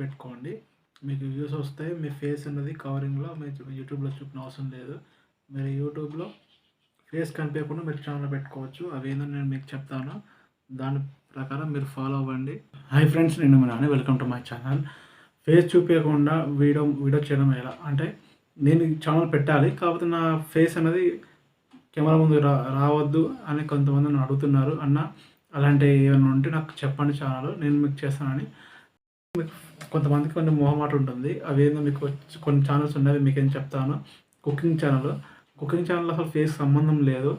పెట్టుకోండి. మీకు వ్యూస్ వస్తాయి మీ ఫేస్ అన్నది కవరింగ్లో మీరు యూట్యూబ్లో చూపిన అవసరం లేదు. మీరు యూట్యూబ్లో ఫేస్ కనిపించకుండా మీరు ఛానల్ పెట్టుకోవచ్చు. అవి ఏందో నేను మీకు చెప్తాను. దాని ప్రకారం మీరు ఫాలో అవ్వండి. హాయ్ ఫ్రెండ్స్ నేను మీ Nani. Welcome to my channel face చూపించకుండా వీడియో వీడియో చేయడం ఎలా? అంటే నేను ఛానల్ పెట్టాలి కాకపోతే నా ఫేస్ అనేది కెమెరా ముందు రా రావద్దు అని కొంతమంది నన్ను అడుగుతున్నారు. అన్న అలాంటి ఏమైనా ఉంటే నాకు చెప్పండి ఛానల్ నేను మీకు చేస్తానని. కొంతమందికి కొన్ని మొహమాట ఉంటుంది అవి మీకు కొన్ని ఛానల్స్ ఉన్నాయి మీకు ఏం చెప్తాను. కుకింగ్ ఛానల్ కుకింగ్ ఛానల్ అసలు ఫేస్ సంబంధం లేదు.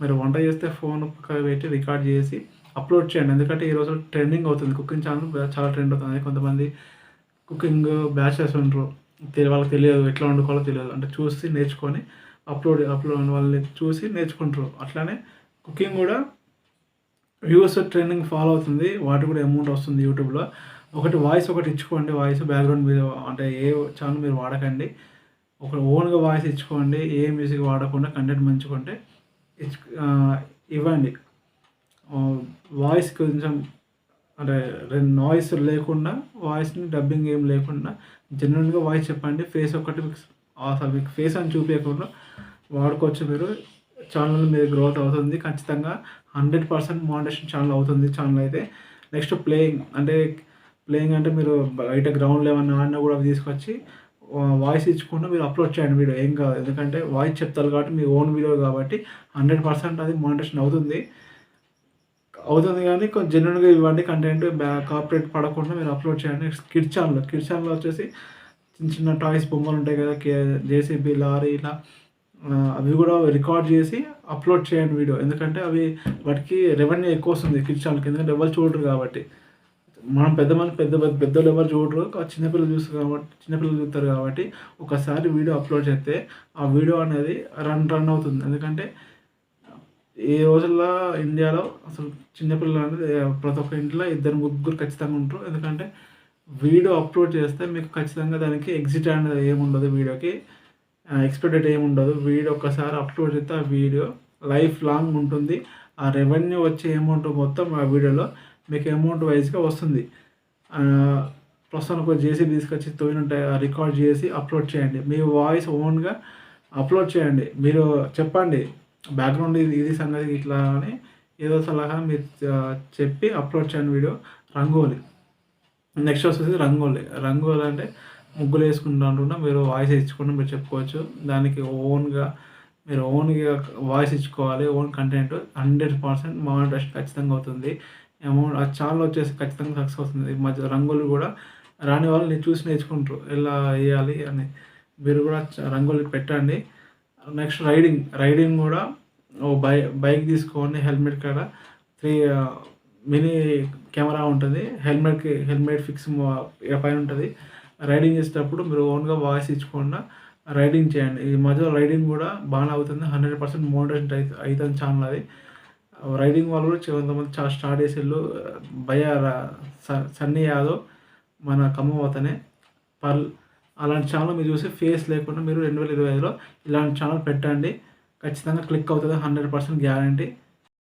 మీరు వంట చేస్తే ఫోన్ పెట్టి రికార్డ్ చేసి అప్లోడ్ చేయండి. ఎందుకంటే ఈ రోజు ట్రెండింగ్ అవుతుంది. కుకింగ్ ఛానల్ చాలా ట్రెండ్ అవుతుంది. కొంతమంది కుకింగ్ బ్యాచెస్ ఉంటారు వాళ్ళకి తెలియదు. ఎట్లా వండుకోవాలో తెలియదు. అంటే చూసి నేర్చుకొని అప్లోడ్ అప్లోడ్ వాళ్ళని చూసి నేర్చుకుంటారు. అట్లానే కుకింగ్ కూడా వ్యూస్ ట్రెండింగ్ ఫాలో అవుతుంది. వాటి కూడా అమౌంట్ వస్తుంది యూట్యూబ్లో ఒకటి వాయిస్ ఒకటి ఇచ్చుకోండి వాయిస్ బ్యాక్గ్రౌండ్ మీద అంటే ఏ ఛానల్ మీరు వాడకండి. ఒక ఓన్గా వాయిస్ ఇచ్చుకోండి ఏ మ్యూజిక్ వాడకుండా కంటెంట్ మంచుకుంటే ఇచ్చు ఇవ్వండి. వాయిస్ కొంచెం అంటే రెండు నాయిస్ లేకుండా వాయిస్ని డబ్బింగ్ ఏం లేకుండా జనరల్గా వాయిస్ చెప్పండి. ఫేస్ ఒకటి మీకు అసలు మీకు ఫేస్ అని చూపించకుండా వాడుకోవచ్చు మీరు. ఛానల్ మీద గ్రోత్ అవుతుంది. ఖచ్చితంగా హండ్రెడ్ పర్సెంట్ మోడరేషన్ ఛానల్ అవుతుంది ఛానల్ అయితే. నెక్స్ట్ ప్లేయింగ్ అంటే ప్లేయింగ్ అంటే మీరు బయట గ్రౌండ్లో ఏమన్నా ఆడినా కూడా అవి తీసుకొచ్చి వాయిస్ ఇచ్చుకుంటూ మీరు అప్లోడ్ చేయండి వీడియో ఏం కాదు. ఎందుకంటే వాయిస్ చెప్తారు కాబట్టి మీ ఓన్ వీడియో కాబట్టి హండ్రెడ్ పర్సెంట్ అది మానిటేషన్ అవుతుంది. అవుతుంది కానీ కొంచెం జెన్యున్గా ఇవ్వండి కంటెంట్ బ్యా కాపరేట్ పడకుండా మీరు అప్లోడ్ చేయండి. కిడ్ ఛానల్ కిడ్ ఛానల్ వచ్చేసి చిన్న చిన్న టాయ్స్ బొమ్మలు ఉంటాయి కదా జేసీబీ లారీ ఇలా అవి కూడా రికార్డ్ చేసి అప్లోడ్ చేయండి వీడియో ఎందుకంటే అవి వాటికి రెవెన్యూ ఎక్కువ వస్తుంది కిడ్ ఛానల్కి ఎందుకంటే ఎవరు చూడరు కాబట్టి. మనం పెద్ద మంది పెద్ద పెద్ద పెద్దలు ఎవరు చూడరు చిన్నపిల్లలు చూస్తారు కాబట్టి చిన్నపిల్లలు చూస్తారు కాబట్టి ఒకసారి వీడియో అప్లోడ్ చేస్తే ఆ వీడియో అనేది రన్ రన్ అవుతుంది. ఎందుకంటే ఈ రోజుల్లో ఇండియాలో అసలు చిన్నపిల్లలు అనేది ప్రతి ఒక్క ఇంట్లో ఇద్దరు ముగ్గురు ఖచ్చితంగా ఉంటారు. ఎందుకంటే వీడియో అప్లోడ్ చేస్తే మీకు ఖచ్చితంగా దానికి ఎగ్జిట్ అనేది ఏముండదు వీడియోకి. ఎక్స్పెక్టెడ్ ఏముండదు. వీడియో ఒక్కసారి అప్లోడ్ చేస్తే ఆ వీడియో లైఫ్ లాంగ్ ఉంటుంది. ఆ రెవెన్యూ వచ్చే అమౌంట్ మొత్తం ఆ వీడియోలో మీకు అమౌంట్ వైజ్గా వస్తుంది. ప్రస్తుతానికి ప్రస్తుతం ఒక జేసీ తీసుకొచ్చి తోయినుంటే రికార్డ్ చేసి అప్లోడ్ చేయండి. మీ వాయిస్ ఓన్గా అప్లోడ్ చేయండి. మీరు చెప్పండి. బ్యాక్గ్రౌండ్ ఇది ఇది సంగతి ఇట్లా అని ఏదో సలహా మీరు చెప్పి అప్లోడ్ చేయండి వీడియో రంగోలి. నెక్స్ట్ వచ్చేసి రంగోలి. రంగోలి అంటే ముగ్గులు వేసుకుంటా అంటున్నా మీరు వాయిస్ ఇచ్చుకుంటూ మీరు చెప్పుకోవచ్చు. దానికి ఓన్గా మీరు ఓన్గా వాయిస్ ఇచ్చుకోవాలి. Own content hundred percent monetization ఖచ్చితంగా అవుతుంది. అమౌంట్ ఆ ఛానల్ వచ్చేసి ఖచ్చితంగా సక్సెస్ అవుతుంది ఈ మధ్య రంగులు కూడా రాని వాళ్ళు నేను చూసి నేర్చుకుంటారు. ఎలా వేయాలి అని. మీరు కూడా రంగులు పెట్టండి. నెక్స్ట్ రైడింగ్ రైడింగ్ కూడా ఓ బై బైక్ తీసుకోండి హెల్మెట్ కాడ. త్రీ మినీ కెమెరా ఉంటుంది. హెల్మెట్కి హెల్మెట్ ఫిక్స్ పైన ఉంటుంది. రైడింగ్ చేసేటప్పుడు మీరు ఓన్గా వాయిస్ ఇచ్చకుండా. రైడింగ్ చేయండి. ఈ మధ్యలో రైడింగ్ కూడా బాగానే అవుతుంది. హండ్రెడ్ పర్సెంట్ మోటివేషన్ అయితే అవుతుంది ఛానల్ అది. రైడింగ్ వాళ్ళు కూడా కొంతమంది చాలా స్టార్ట్ చేసేళ్ళు భయ స- సన్నీ యాదవ్ మన ఖమ్మం అతనే పర్ల్ అలాంటి ఛానల్ మీరు చూసి ఫేస్ లేకుండా మీరు రెండు వేల ఇరవై ఐదులో ఇలాంటి ఛానల్ పెట్టండి. ఖచ్చితంగా క్లిక్ అవుతుంది హండ్రెడ్ పర్సెంట్ గ్యారంటీ.